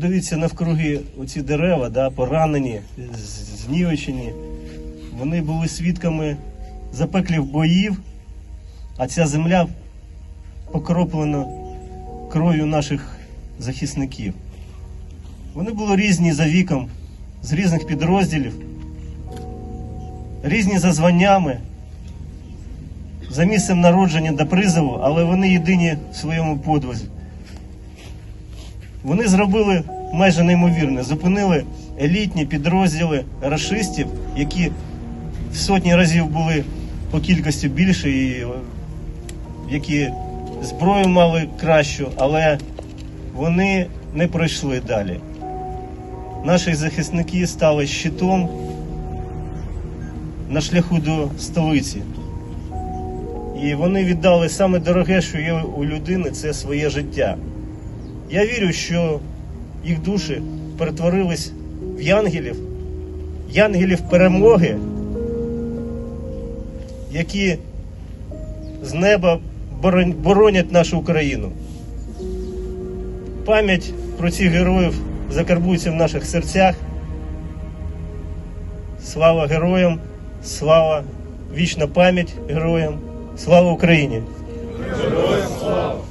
Дивіться навкруги оці дерева, да, поранені, знівечені. Вони були свідками запеклих боїв, а ця земля покроплена кров'ю наших захисників. Вони були різні за віком, з різних підрозділів, різні за званнями, за місцем народження до призову, але вони єдині в своєму подвизі. Вони зробили майже неймовірне, зупинили елітні підрозділи рашистів, які в сотні разів були по кількості більше і е, які зброю мали кращу, але вони не пройшли далі. Наші захисники стали щитом на шляху до столиці. І вони віддали саме дороге, що є у людини, це своє життя. Я вірю, що їх душі перетворились в янгелів, янгелів перемоги, які з неба боронять нашу Україну. Пам'ять про цих героїв закарбується в наших серцях. Слава героям, слава, вічна пам'ять героям, слава Україні! Героям слава!